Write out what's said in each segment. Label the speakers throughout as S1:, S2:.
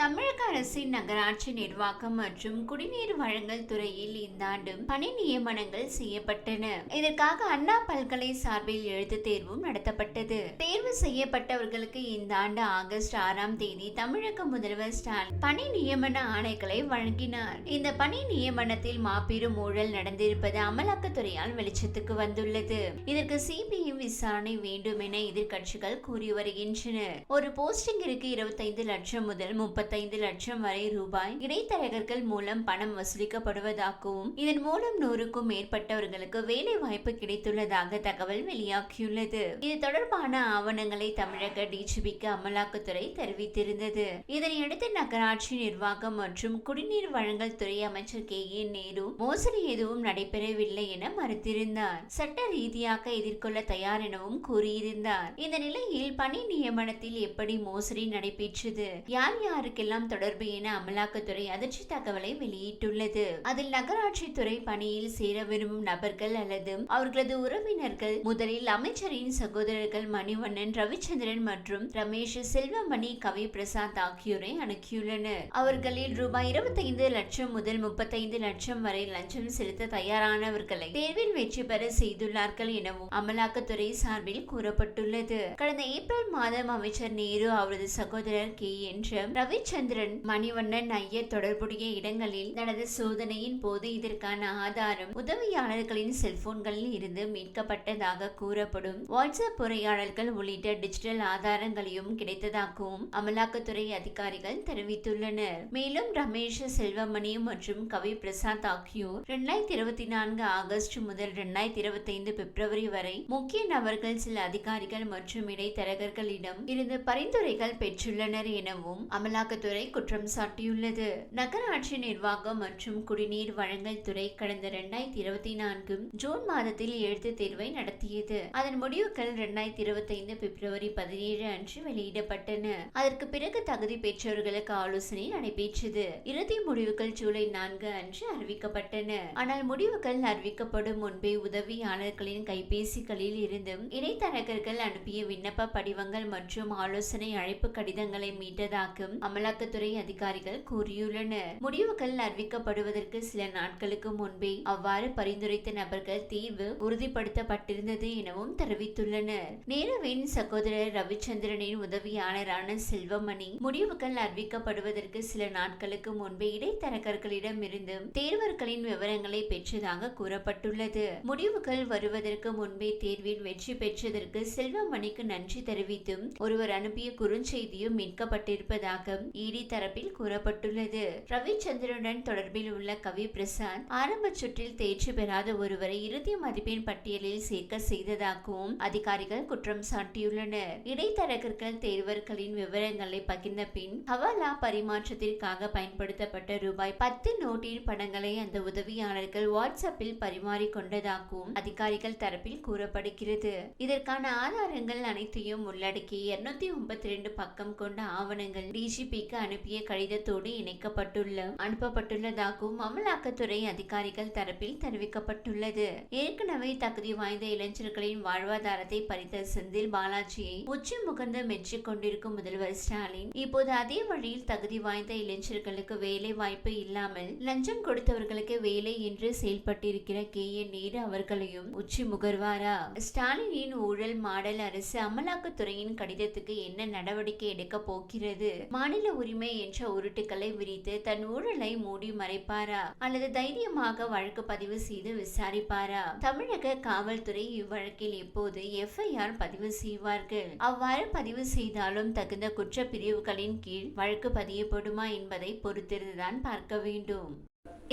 S1: தமிழக அரசின் நகராட்சி நிர்வாகம் மற்றும் குடிநீர் வழங்கல் துறையில் இந்த ஆண்டு பணி நியமனங்கள் செய்யப்பட்டன இதற்காக அண்ணா பல்கலை சார்பில் எழுத்து தேர்வும் நடத்தப்பட்டது தேர்வு செய்யப்பட்டவர்களுக்கு இந்த ஆண்டு ஆகஸ்ட் ஆறாம் தேதி தமிழக முதல்வர் ஸ்டாலின் பணி நியமன ஆணைகளை வழங்கினார் இந்த பணி நியமனத்தில் மாபெரும் ஊழல் நடந்திருப்பது அமலாக்கத்துறையால் வெளிச்சத்துக்கு வந்துள்ளது இதற்கு சிபிஐ விசாரணை வேண்டும் என எதிர்கட்சிகள் கூறி வருகின்றன ஒரு போஸ்டிங்கிற்கு இருபத்தைந்து லட்சம் முதல் முப்பத்தி முப்பத்தைந்து லட்சம் வரை ரூபாய் இடைத்தரகர்கள் மூலம் பணம் வசூலிக்கப்படுவதாகவும் இதன் மூலம் நூறுக்கும் மேற்பட்டவர்களுக்கு வேலை வாய்ப்பு கிடைத்துள்ளதாக தகவல் வெளியாகியுள்ளது இது தொடர்பான ஆவணங்களை தமிழக டிஜிபிக்கு அமலாக்கத்துறை தெரிவித்திருந்தது இதனையடுத்து நகராட்சி நிர்வாகம் மற்றும் குடிநீர் வழங்கல் துறை அமைச்சர் கே ஏ நேரு மோசடி எதுவும் நடைபெறவில்லை என மறுத்திருந்தார் சட்ட ரீதியாக எதிர்கொள்ள தயார் எனவும் கூறியிருந்தார் இந்த நிலையில் பணி நியமனத்தில் எப்படி மோசடி நடைபெற்றது யார் யாருக்கு நடவடிக்கையெல்லாம் தொடர்பு என அமலாக்கத்துறை அதிர்ச்சி தகவலை வெளியிட்டுள்ளது அதில் நகராட்சித்துறை பணியில் சேர விரும்பும் நபர்கள் அல்லது அவர்களது உறவினர்கள் முதலில் அமைச்சரின் சகோதரர்கள் மணிவண்ணன் ரவிச்சந்திரன் மற்றும் ரமேஷ் செல்வமணி கவி பிரசாத் ஆகியோரை அணுகியுள்ளனர் அவர்களில் ரூபாய் இருபத்தைந்து லட்சம் முதல் முப்பத்தைந்து லட்சம் வரை லஞ்சம் செலுத்த தயாரானவர்களை தேர்வில் வெற்றி பெற செய்துள்ளார்கள் எனவும் அமலாக்கத்துறை சார்பில் கூறப்பட்டுள்ளது கடந்த ஏப்ரல் மாதம் அமைச்சர் நேரு அவரது சகோதரர் கே என்ற ரவி ஜெயச்சந்திரன் மணிவண்ணன் ஐயர் தொடர்புடைய இடங்களில் நடந்த சோதனையின் போது இதற்கான ஆதாரம் உதவியாளர்களின் செல்போன்களில் இருந்து மீட்கப்பட்டதாக கூறப்படும் வாட்ஸ்அப் உரையாடல்கள் உள்ளிட்ட டிஜிட்டல் ஆதாரங்களையும் கிடைத்ததாகவும் அமலாக்கத்துறை அதிகாரிகள் தெரிவித்துள்ளனர் மேலும் ரமேஷ் செல்வமணி மற்றும் கவி பிரசாத் ஆகியோர் இரண்டாயிரத்தி இருபத்தி நான்கு ஆகஸ்ட் முதல் இரண்டாயிரத்தி இருபத்தி ஐந்து பிப்ரவரி வரை முக்கிய நபர்கள் சில அதிகாரிகள் மற்றும் இடைத்தரகர்களிடம் இருந்து பரிந்துரைகள் பெற்றுள்ளனர் எனவும் அமலாக்க துறை குற்றம் சாட்டியுள்ளது நகராட்சி நிர்வாகம் மற்றும் குடிநீர் வழங்கல் துறை கடந்த இரண்டாயிரத்தி இருபத்தி நான்கு ஜூன் மாதத்தில் எழுத்து தேர்வை நடத்தியது அதன் முடிவுகள் இரண்டாயிரத்தி இருபத்தி ஐந்து பிப்ரவரி பதினேழு அன்று வெளியிடப்பட்டன அதற்கு பிறகு தகுதி பெற்றவர்களுக்கு ஆலோசனை நடைபெற்றது இறுதி முடிவுகள் ஜூலை நான்கு அன்று அறிவிக்கப்பட்டன ஆனால் முடிவுகள் அறிவிக்கப்படும் முன்பே உதவியாளர்களின் கைபேசிகளில் இருந்தும் இடைத்தரகர்கள் அனுப்பிய விண்ணப்ப படிவங்கள் மற்றும் ஆலோசனை அழைப்பு கடிதங்களை மீட்டதாக்கும் அமலா அமலாக்கத்துறை அதிகாரிகள் கூறியுள்ளனர் முடிவுகள் அறிவிக்கப்படுவதற்கு சில நாட்களுக்கு முன்பே அவ்வாறு பரிந்துரைத்த நபர்கள் தீர்வு உறுதிப்படுத்தப்பட்டிருந்தது எனவும் தெரிவித்துள்ளனர் நேருவின் சகோதரர் ரவிச்சந்திரனின் உதவியாளரான செல்வமணி முடிவுகள் அறிவிக்கப்படுவதற்கு சில நாட்களுக்கு முன்பே இடைத்தரகர்களிடம் இருந்து தேர்வர்களின் விவரங்களை பெற்றதாக கூறப்பட்டுள்ளது முடிவுகள் வருவதற்கு முன்பே தேர்வில் வெற்றி பெற்றதற்கு செல்வமணிக்கு நன்றி தெரிவித்தும் ஒருவர் அனுப்பிய குறுஞ்செய்தியும் மீட்கப்பட்டிருப்பதாக இடி தரப்பில் கூறப்பட்டுள்ளது ரவிச்சந்திரனுடன் தொடர்பில் உள்ள கவி பிரசாந்த் ஆரம்ப சுற்றில் தேர்ச்சி பெறாத ஒருவரை இறுதி மதிப்பெண் பட்டியலில் சேர்க்க செய்ததாகவும் அதிகாரிகள் குற்றம் சாட்டியுள்ளனர் இடைத்தரகர்கள் தேர்வர்களின் விவரங்களை பகிர்ந்த பின் ஹவாலா பரிமாற்றத்திற்காக பயன்படுத்தப்பட்ட ரூபாய் பத்து நோட்டின் படங்களை அந்த உதவியாளர்கள் வாட்ஸ்அப்பில் பரிமாறிக்கொண்டதாகவும் அதிகாரிகள் தரப்பில் கூறப்படுகிறது இதற்கான ஆதாரங்கள் அனைத்தையும் உள்ளடக்கி இருநூத்தி முப்பத்தி ரெண்டு பக்கம் கொண்ட ஆவணங்கள் டிஜிபி எம்பிக்கு அனுப்பிய கடிதத்தோடு இணைக்கப்பட்டுள்ள அனுப்பப்பட்டுள்ளதாகவும் அமலாக்கத்துறை அதிகாரிகள் தரப்பில் தெரிவிக்கப்பட்டுள்ளது ஏற்கனவே தகுதி வாய்ந்த இளைஞர்களின் வாழ்வாதாரத்தை பறித்த செந்தில் பாலாஜியை உச்சி முகர்ந்து மெச்சிக் கொண்டிருக்கும் முதல்வர் ஸ்டாலின் இப்போது அதே வழியில் தகுதி வாய்ந்த இளைஞர்களுக்கு வேலை வாய்ப்பு இல்லாமல் லஞ்சம் கொடுத்தவர்களுக்கு வேலை என்று செயல்பட்டிருக்கிற கே என் நேரு அவர்களையும் உச்சி முகர்வாரா ஸ்டாலினின் ஊழல் மாடல் அரசு அமலாக்கத்துறையின் கடிதத்துக்கு என்ன நடவடிக்கை எடுக்க போகிறது மாநில மனித உரிமை என்ற உருட்டுக்களை விரித்து தன் ஊழலை மூடி மறைப்பாரா அல்லது தைரியமாக வழக்கு பதிவு செய்து விசாரிப்பாரா தமிழக காவல்துறை இவ்வழக்கில் இப்போது எஃப்ஐஆர் பதிவு செய்வார்கள் அவ்வாறு பதிவு செய்தாலும் தகுந்த குற்ற பிரிவுகளின் கீழ் வழக்கு பதியப்படுமா என்பதை பொறுத்திருந்துதான் பார்க்க வேண்டும்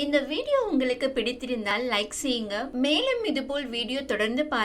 S1: இந்த வீடியோ உங்களுக்கு பிடித்திருந்தால் லைக் செய்யுங்க மேலும் இதுபோல் வீடியோ தொடர்ந்து பார்க்க